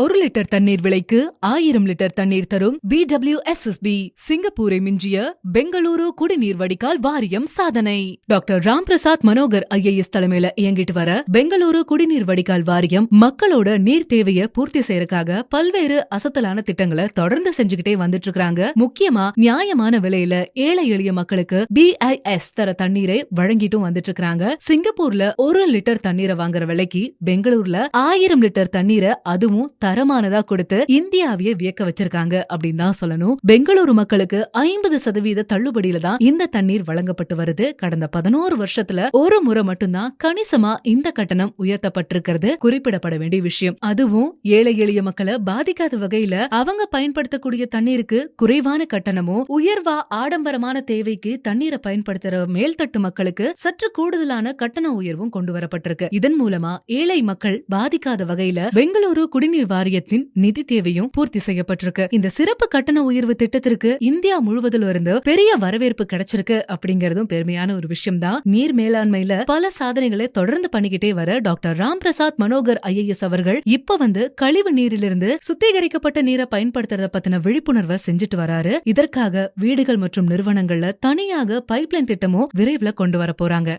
ஒரு லிட்டர் தண்ணீர் விலைக்கு ஆயிரம் லிட்டர் தண்ணீர் தரும் B W S S B சிங்கப்பூரை மிஞ்சிய பெங்களூரு குடிநீர் வடிகால் வாரியம் சாதனை. டாக்டர் ராம் பிரசாத் மனோகர் ஐஏஎஸ் தலைமையில இயங்கிட்டு வர பெங்களூரு குடிநீர் வடிகால் வாரியம் மக்களோட நீர் தேவையை பூர்த்தி செய்யறதுக்காக பல்வேறு அசத்தலான திட்டங்களை தொடர்ந்து செஞ்சுக்கிட்டே வந்துட்டு இருக்காங்க முக்கியமா நியாயமான விலையில ஏழை எளிய மக்களுக்கு பிஐஎஸ் தர தண்ணீரை வழங்கிட்டும் வந்துட்டு இருக்காங்க சிங்கப்பூர்ல ஒரு லிட்டர் தண்ணீரை வாங்குற விலைக்கு பெங்களூர்ல ஆயிரம் லிட்டர் தண்ணீரை அதுவும் தரமானதா கொடுத்து இந்தியாவையே வியக்க வச்சிருக்காங்க அப்படின்னு தான் சொல்லணும். பெங்களூரு மக்களுக்கு ஐம்பது சதவீத தள்ளுபடியில தான் இந்த தண்ணீர் வழங்கப்பட்டு வருது. கடந்த பதினோரு வருஷத்துல ஒரு முறை மட்டும்தான் கணிசமா இந்த கட்டணம் உயர்த்தப்பட்டிருக்கிறது. குறிப்பிடப்பட வேண்டிய விஷயம். அதுவும் ஏழை எளிய மக்களை பாதிக்காத வகையில அவங்க பயன்படுத்தக்கூடிய தண்ணீருக்கு குறைவான கட்டணமும் உயர்வா ஆடம்பரமான தேவைக்கு தண்ணீரை பயன்படுத்துற மேல்தட்டு மக்களுக்கு சற்று கூடுதலான கட்டண உயர்வும் கொண்டு வரப்பட்டிருக்கு. இதன் மூலமா ஏழை மக்கள் பாதிக்காத வகையில பெங்களூரு குடிநீர் வாரியத்தின் நிதி தேவையும் பூர்த்தி செய்யப்பட்டிருக்கு. இந்த சிறப்பு கட்டண உயர்வு திட்டத்திற்கு இந்தியா முழுவதிலும் இருந்து பெரிய வரவேற்பு கிடைச்சிருக்கு அப்படிங்கறதும் பெருமையான ஒரு விஷயம் தான் நீர் மேலாண்மையில பல சாதனைகளை தொடர்ந்து பண்ணிக்கிட்டே வர டாக்டர் ராம் பிரசாத் மனோகர் ஐஏஎஸ் அவர்கள் இப்ப வந்து கழிவு நீரிலிருந்து சுத்திகரிக்கப்பட்ட நீரை பயன்படுத்துறத பத்தின விழிப்புணர்வை செஞ்சுட்டு வராரு. இதற்காக வீடுகள் மற்றும் நிறுவனங்கள்ல தனியாக பைப்லைன் திட்டமும் விரைவில் கொண்டு வர போறாங்க.